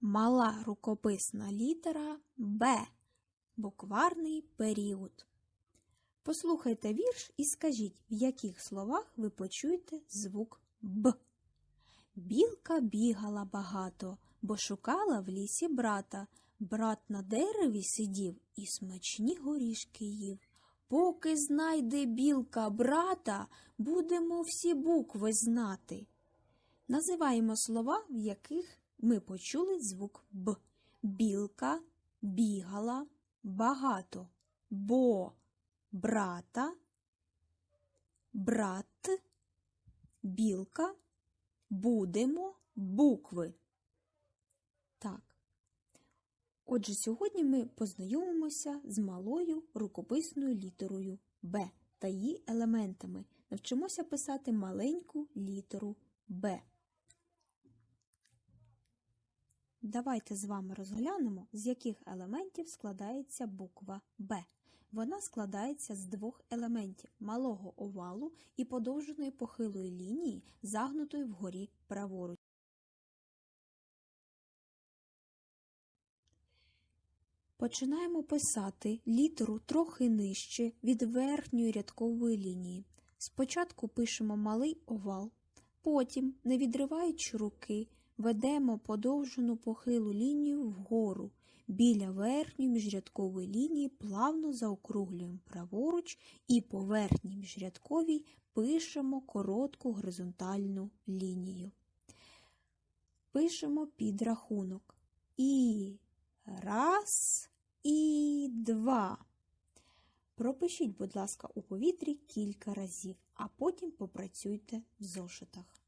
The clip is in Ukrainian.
Мала рукописна літера Б. Букварний період. Послухайте вірш і скажіть, в яких словах ви почуєте звук Б. Білка бігала багато, бо шукала в лісі брата. Брат на дереві сидів і смачні горішки їв. Поки знайде білка брата, будемо всі букви знати. Називаємо слова, в яких ми почули звук Б. Білка бігала багато, бо брата, брат, білка, будемо букви. Так. Отже, сьогодні ми познайомимося з малою рукописною літерою Б та її елементами. Навчимося писати маленьку літеру Б. Давайте з вами розглянемо, з яких елементів складається буква Б. Вона складається з двох елементів малого овалу і подовженої похилої лінії, загнутої вгорі праворуч. Починаємо писати літеру трохи нижче від верхньої рядкової лінії. Спочатку пишемо малий овал, потім, не відриваючи руки, ведемо подовжену похилу лінію вгору. Біля верхньої міжрядкової лінії плавно заокруглюємо праворуч і по верхній міжрядковій пишемо коротку горизонтальну лінію. Пишемо підрахунок. І раз, і два. Пропишіть, будь ласка, у повітрі кілька разів, а потім попрацюйте в зошитах.